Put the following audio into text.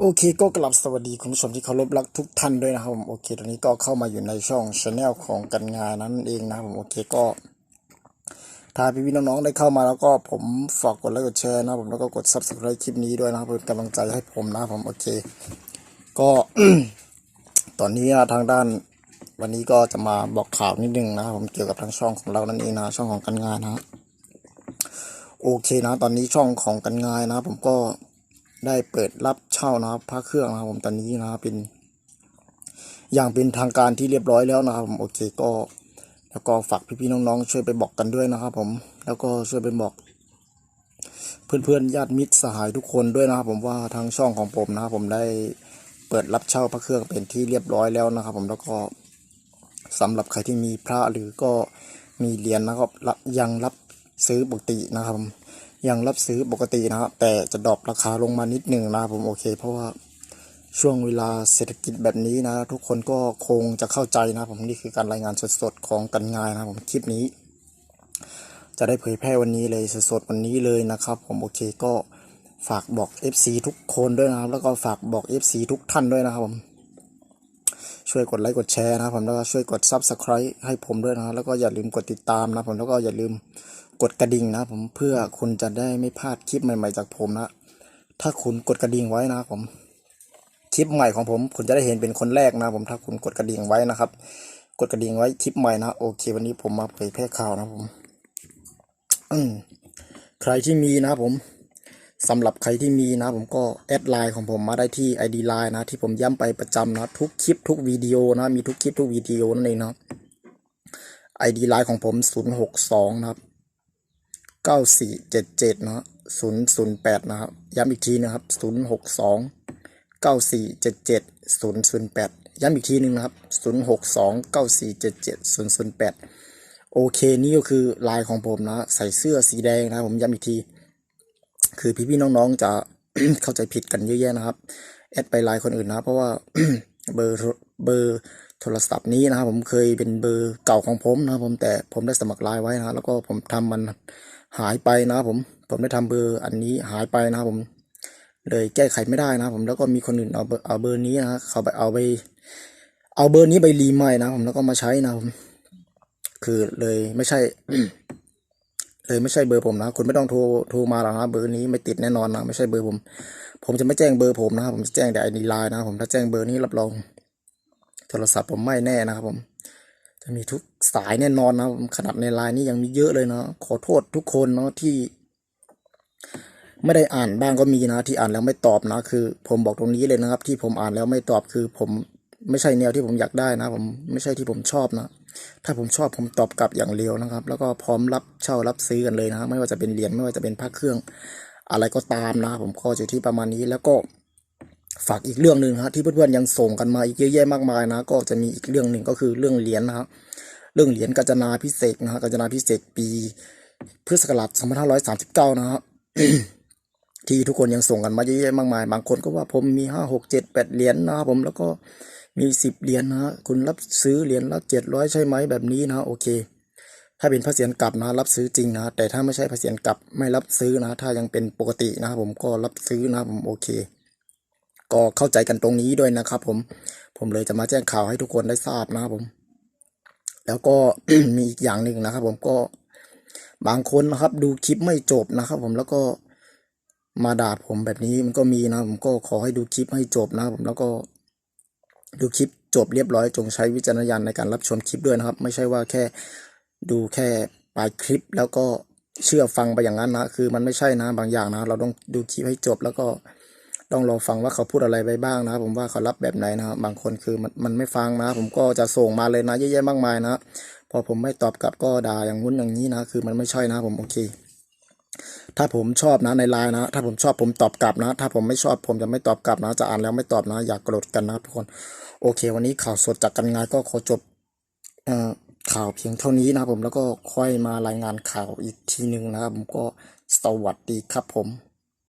โอเคก็กลับสวัสดีคุณผู้ชมที่เคารพรักทุกท่านด้วยนะครับผมโอเคตอนนี้ก็เข้ามาอยู่ในช่องช anel ของกันงานนั่นเองนะครับผมโอเคก็ถ้าพี่พี่ๆน้องๆได้เข้ามาแล้วก็ผมฝากกดไลค์กดแชร์นะครับผมแล้วก็กด subscribe คลิปนี้ด้วยนะครับเป็นกำลังใจให้ผมนะครับผมโอเค ก็ตอนนี้ทางด้านวันนี้ก็จะมาบอกข่าวนิดนึงนะครับผมเกี่ยวกับทางช่องของเรานั่นเองนะช่องของกันงานนะโอเคนะ ตอนนี้ช่องของกันงานนะ ผมก็ ได้เปิดรับเช่านะครับพระเครื่องนะครับผมตอนนี้นะครับเป็น อย่างเป็นทางการที่เรียบร้อยแล้วนะครับผมโอเคก็ แล้วก็ฝากพี่ๆน้องๆ ช่วยไปบอกกันด้วยนะครับ ผม แล้วก็ช่วยไปบอก เพื่อนๆญาติมิตรสหายทุกคนด้วยนะครับ ผมว่าทางช่องของผมนะครับผมได้เปิดรับเช่าพระเครื่องเป็นที่เรียบร้อยแล้วนะครับ ผมแล้วก็สำหรับใครที่มีพระหรือก็มีเหรียญนะครับรับยังรับซื้อปกตินะครับผม ยังรับซื้อปกตินะครับ แต่จะดรอปราคาลงมานิดหนึ่งนะผมโอเค เพราะว่าช่วงเวลาเศรษฐกิจแบบนี้นะ ทุกคนก็คงจะเข้าใจนะผมนี่คือการรายงานสดๆของกันงานนะผมคลิปนี้ จะได้เผยแพร่วันนี้เลยสดๆวันนี้เลยนะครับ ผมโอเคก็ฝากบอก FC ทุกคนด้วยนะครับ แล้วก็ฝากบอก FC ทุกท่านด้วยนะครับผม ช่วยกดไลค์กดแชร์นะครับผมแล้วก็ช่วยกด Subscribe ให้ผมด้วยนะครับแล้วก็อย่าลืมกดติดตามนะครับผมแล้วก็อย่าลืมกดกระดิ่งนะครับผมเพื่อคุณจะได้ไม่พลาดคลิปใหม่ๆจากผมนะ ถ้าคุณกดกระดิ่งไว้นะครับผมคลิปใหม่ของผม คุณจะได้เห็นเป็นคนแรกนะครับผมถ้าคุณกดกระดิ่งไว้นะครับ กดกระดิ่งไว้คลิปใหม่นะโอเค วันนี้ผมมาเผยแพร่ข่าวนะครับผมอืมใครที่มีนะครับผม สำหรับใครที่มีนะผมก็แอดไลน์ของผมมาได้ที่ ID Line นะที่ผมย้ำไปประจำนะทุกคลิปทุกวิดีโอนะมีทุกคลิปทุกวิดีโอนั่นเองนะ ID Line ของผม 062 นะครับ 9477 นะ008 นะครับ ย้ำอีกทีนะครับ 062 9477 008 ย้ำอีกทีหนึงนะครับ 062 9477 008 โอเค นี่ก็คือลายของผมนะ ใส่เสื้อสีแดงนะผมย้ำอีกที คือพี่ๆน้องๆจะเข้าใจผิดกันเยอะแยะนะครับแอดไปไลน์คนอื่นนะเพราะว่าเบอร์เบอร์โทรศัพท์นี้นะครับผมเคยเป็นเบอร์เก่าของผมนะครับผมแต่ผมได้สมัครไลน์ไว้นะแล้วก็ผมทำมันหายไปนะครับผมผมได้ทำเบอร์อันนี้หายไปนะครับผมเลยแก้ไขไม่ได้นะครับผมแล้วก็มีคนอื่นเอาเบอร์เอาเบอร์นี้นะเขาไปเอาไป เอาเบอร์นี้ไปรีใหม่นะผมแล้วก็มาใช้นะผมคือเลยไม่ใช่ เลยไม่ใช่เบอร์ผมนะ คุณไม่ต้องโทรโทรมาหรอกนะเบอร์นี้ไม่ติดแน่นอนนะไม่ใช่เบอร์ผม ผมจะไม่แจ้งเบอร์ผมนะครับผมจะแจ้งแต่ไอดีไลน์นะครับผมถ้าแจ้งเบอร์นี้รับรอง โทรศัพท์ผมไม่แน่นะครับผม จะมีทุกสายแน่นอนนะครับขนาดในไลน์นี้ยังมีเยอะเลยนะขอโทษทุกคนเนาะที่ ไม่ได้อ่านบ้างก็มีนะ ที่อ่านแล้วไม่ตอบนะ คือ ผมบอกตรงนี้เลยนะครับ ที่ผมอ่านแล้วไม่ตอบคือ ผมไม่ใช่แนวที่ผมอยากได้นะ ผมไม่ใช่ที่ผมชอบนะ ถ้าผมชอบผมตอบกลับอย่างเร็วนะครับ แล้วก็พร้อมรับเช่ารับซื้อกันเลยนะครับ ไม่ว่าจะเป็นเหรียญไม่ว่าจะเป็นพระเครื่อง อะไรก็ตามนะผมก็อยู่ที่ประมาณนี้แล้วก็ฝากอีกเรื่องหนึ่งฮะที่เพื่อนๆยังส่งกันมาอีกเยอะแยะมากมายนะ ก็จะมีอีกเรื่องหนึ่งก็คือเรื่องเหรียญนะครับเรื่องเหรียญกาญจนาพิเศษนะฮะกาญจนาพิเศษปีพุทธศักราช2539 นะครับที่ทุกคนยังส่งกันมาเยอะแยะมากมาย บางคนก็ว่าผมมีห้าหกเจ็ดแปดเหรียญนะครับผมแล้วก็ มีสิบเหรียญนะฮะคุณรับซื้อเหรียญละเจ็ดร้อยใช่ไหมแบบนี้นะโอเค ถ้าเป็นพระเศียรกลับนะรับซื้อจริงนะ แต่ถ้าไม่ใช่พระเศียรกลับไม่รับซื้อนะ ถ้ายังเป็นปกตินะครับผมก็รับซื้อนะผมโอเค ก็เข้าใจกันตรงนี้ด้วยนะครับ ผม ผมเลยจะมาแจ้งข่าวให้ทุกคนได้ทราบนะครับผม แล้วก็มีอีกอย่างหนึ่งนะครับ ผมก็บางคนนะครับ ดูคลิปไม่จบนะครับ ผมแล้วก็มาด่าผมแบบนี้มันก็มีนะ ผมก็ขอให้ดูคลิปให้จบนะครับผมแล้วก็ ดูคลิปจบเรียบร้อยจงใช้วิจารณญาณในการรับชมคลิปด้วยนะครับ ไม่ใช่ว่าแค่ดูแค่ปลายคลิปแล้วก็เชื่อฟังไปอย่างนั้นนะคือมันไม่ใช่นะบางอย่างนะ เราต้องดูคลิปให้จบแล้วก็ต้องรอฟังว่าเขาพูดอะไรไปบ้างนะครับผมว่าเขารับแบบไหนนะครับบางคนคือมันมันไม่ฟังนะ ผมก็จะส่งมาเลยนะเยอะแยะมากมายนะพอผมไม่ตอบกลับก็ด่าอย่างงู้นอย่างนี้นะ คือมันไม่ใช่นะผมโอเค ถ้าผมชอบนะในไลน์นะ ถ้าผมชอบผมตอบกลับนะ ถ้าผมไม่ชอบผมจะไม่ตอบกลับนะ จะอ่านแล้วไม่ตอบนะ อย่ากโกรธกันนะทุกคน โอเค วันนี้ข่าวสดจากกันงานก็ขอจบอข่าวเพียงเท่านี้นะผมแล้วก็ค่อยมารายงานข่าวอีกทีหนึ่งนะครับผมก็สวัสดีครับผม